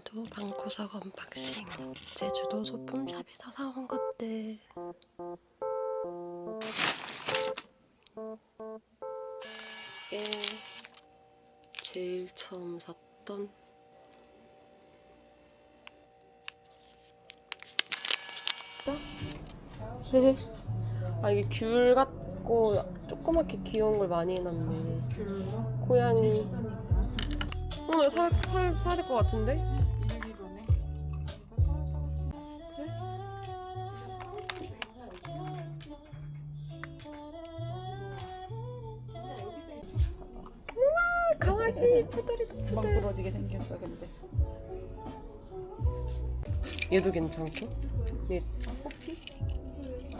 오늘도 방구석 언박싱 제주도 소품샵에서 사온 것들. 이게 제일 처음 샀던 아 이게 귤 같고 조그맣게 귀여운 걸 많이 해놨네. 고양이. 어, 살, 살, 사야 될 것 같은데? 강아지 푸들이다 금방 부러지게 생겼어 근데. 얘도 괜찮고? 얘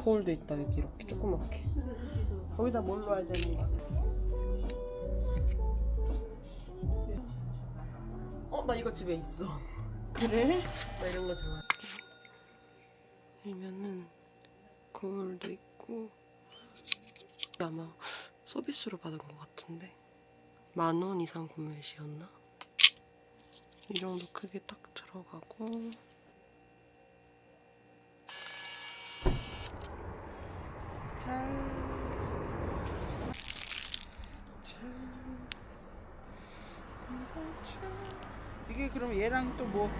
거울도 있다 여기 이렇게 조그맣게. 거기다 뭘 넣어야 되는 거야? 어나 이거 집에 있어. 그래? 나 이런 거 좋아해. 이면은 거울도 있고 아마 서비스로 받은 것 같은데 만원 이상 구매 시였나? 이 정도 크게 딱 들어가고 잘. 이게 그럼 얘랑 또 뭐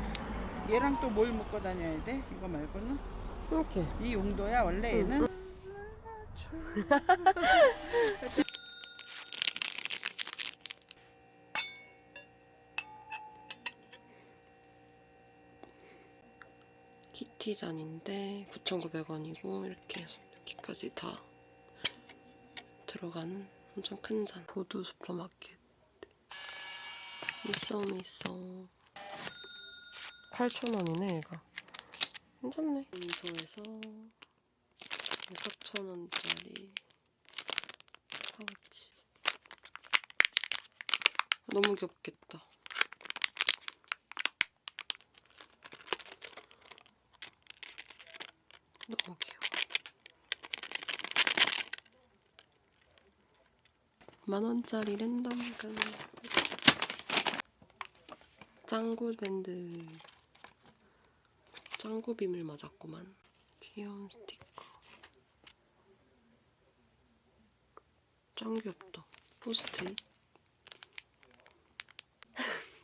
얘랑 또 뭘 묶어 다녀야 돼? 이거 말고는 이렇게 이 용도야 원래 얘는 키티 잔인데 9,900원이고 이렇게 여기까지 다 들어가는 엄청 큰 잔. 보드 슈퍼마켓. 있어 있어. 8,000원이네 얘가. 괜찮네. 민소에서 4,000원짜리 파우치. 너무 귀엽겠다. 너무 귀여워. 만 원짜리 랜덤금. 짱구 밴드. 짱구 비밀 맞았구만. 귀여운 스티커. 짱 귀엽다. 포스트잇.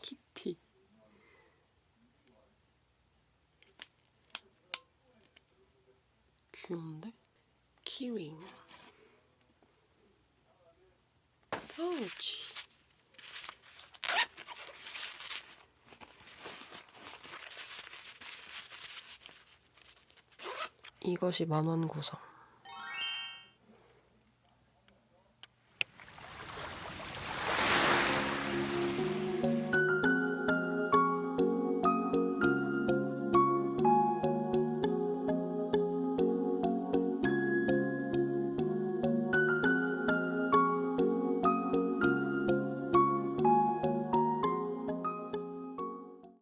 키티. 귀여운데? 키링. 파우치. 이것이 만원 구성